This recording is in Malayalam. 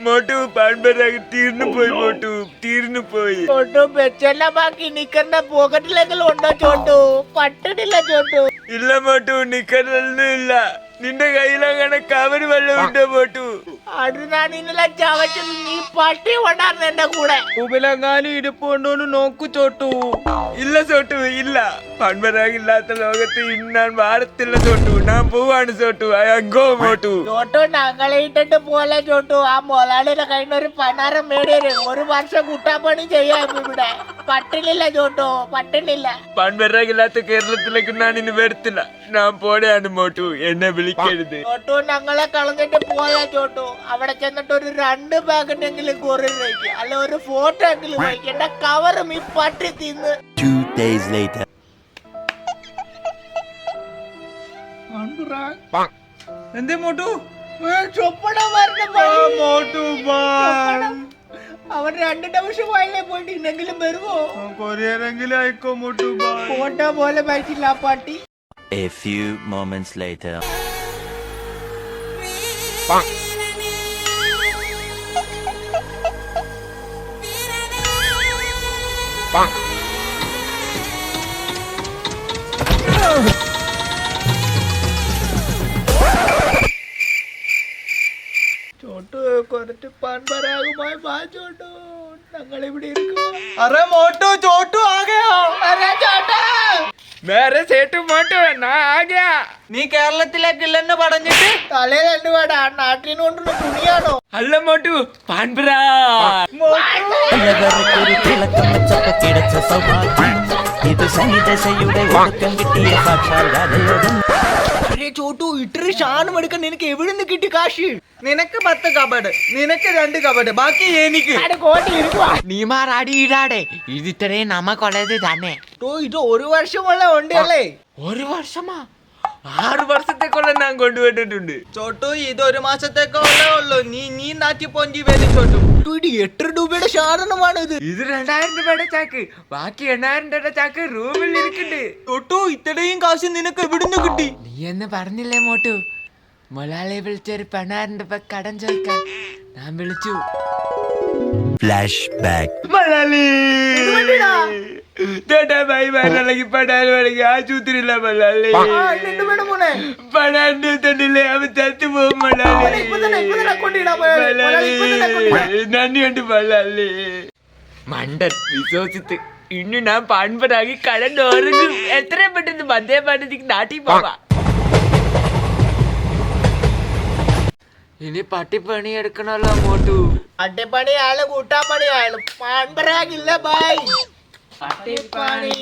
മോട്ടു തീർന്നു പോയി മോട്ടു. തീർന്നു പോയി. ചോട്ടു ബാക്കി നിക്കറിന്റെ പോക്കറ്റിലെങ്കിലും ഉണ്ടോ ചോട്ടു പറ്റുന്നില്ല ചോട്ടു ഇല്ല മോട്ടു. നിക്കറിലൊന്നും ഇല്ല. നിന്റെ കയ്യിലങ്ങനെ കവര് വെള്ളം ഉണ്ടോ മോട്ടു? അത് ഞാൻ ഇന്നലെ ചവച്ചത് നീ പട്ടി കൊണ്ടായിരുന്നു എന്റെ കൂടെ. ഉബിലെങ്ങാനും ഇരിപ്പുണ്ടോന്ന് നോക്കു ചോട്ടു. ഇല്ല ചോട്ടു ഇല്ല. ലോകത്ത് ഇന്ന് ഞാൻ വാരത്തില്ല ചോട്ടു. ഞാൻ പോവാണ് ചോട്ടു. അയ്യോ മോട്ടു. ചോട്ടു ഞങ്ങളെ ഇട്ടിട്ട് പോലെ ചോട്ടു? ആ മുതലാളിയുടെ കയ്യിൽ ഒരു പണാരം മേടിയത് ഒരു വർഷം കുട്ടാപ്പണി ചെയ്യാം ഇവിടെ. പട്ടിണില്ല ചോട്ടു പട്ടിണില്ല പാൻപരാഗ് കേരളത്തിലേക്ക് ഞാൻ ഇനി വരത്തില്ല. ഞാൻ പോടെയാണ് മോട്ടു. എന്നെ വിളിക്കരുത്. ചോട്ടു ഞങ്ങളെ കളഞ്ഞിട്ട് പോയാ ചോട്ടു. അവിടെ ചെന്നിട്ട് ഒരു രണ്ട് പാക്കറ്റെങ്കിലും വയ്ക്കുക അല്ല ഒരു ഫോട്ടോ എങ്കിലും വയ്ക്കുക എന്റെ കവറും ഈ പട്ടി തിന്ന്. Two days later. എന്തേ മോട്ടു. മോട്ടു അവൻ രണ്ട് നിമിഷം വയലേ പോയിട്ട് ഇന്നെങ്കിലും വരുമോ കൊറിയറെങ്കിലും അയക്കോ മോട്ടു ഫോട്ടോ പോലെ വയറ്റില്ല ആ പട്ടി. A few moments later. Chottu കുറച്ച് പാൻപരാഗുമായി വാ ചോട്ടു ഞങ്ങൾ ഇവിടെ അറേ മോട്ടു ചോട്ടു ആ ഗയാ അരെ ചോട്ടാ. മേരെ സേട്ടു മോട്ടു നാ ആ ഗയാ നീ കേരളത്തിലേക്കില്ലെന്ന് പറഞ്ഞിട്ട്? തലേ രണ്ടു പാടാ നാട്ടിൽ കൊണ്ടുള്ള തുണിയാണോ? അല്ല മോട്ടു പാൻപരാ. ഇത് ശനിദശയുടെ ഒടുക്കം കിട്ടിയ സാക്ഷാൽ രാജയോഗം ചോട്ടു ഇത്ര ഷാനും എടുക്കാൻ നിനക്ക് എവിടെ നിന്ന് കിട്ടി കാശ്? നിനക്ക് പത്ത് കബഡ് നിനക്ക് രണ്ട് കബഡ് ബാക്കി എനിക്ക്. നീ മാറാടി ഇടാടെ ഇത് ഇത്രയും നമ്മക്കുള്ളത് തന്നെ. ഇത് ഒരു വർഷമുള്ള ഉണ്ട് അല്ലേ ഒരു വർഷമാ? ആറ് വർഷത്തേക്കുള്ള ഞാൻ കൊണ്ടുപോയിട്ടുണ്ട് ചോട്ടു ഇത് ഒരു മാസത്തേക്കുള്ളേ ഉള്ളു. നീ നീ നാട്ടി പോണ്ടി വരും ചോട്ടു. എട്ട് രൂപയുടെ സാധനമാണ് ഇത് ഇത് രണ്ടായിരം രൂപയുടെ ചാക്ക്. ബാക്കി എണ്ണായിരം രൂപയുടെ ചാക്ക് റൂമിൽ ഇരിക്കുന്നുണ്ട്. ചോട്ടു ഇത്രയും കാശ് നിനക്ക് എവിടുന്ന് കിട്ടി? നീ എന്ന് പറഞ്ഞില്ലേ മോട്ടു? മൊലാളെ വിളിച്ചൊരു പെണ്ണായിരം രൂപ കടം ചോദിക്കാൻ ഞാൻ വിളിച്ചു. ഫ്ലാഷ് ബാക്ക് ചേട്ടാ നന്ദിയുണ്ട് മലയാളി മണ്ടൻ വിശ്വസിത്ത് ഇന്ന് ഞാൻ പാൻപരാഗി കടന്നുറങ്ങും. എത്രയും പെട്ടെന്ന് മദ്യം പാട്ടത്തേക്ക് നാട്ടിൽ പോവാ. ഇനി പട്ടിപ്പണി എടുക്കണല്ലോ മോട്ടു അട്ടിപ്പണി ആയാലും കൂട്ടാപ്പണി ആയാലും പാൻപരാഗില്ല ബായ് അട്ടിപ്പണി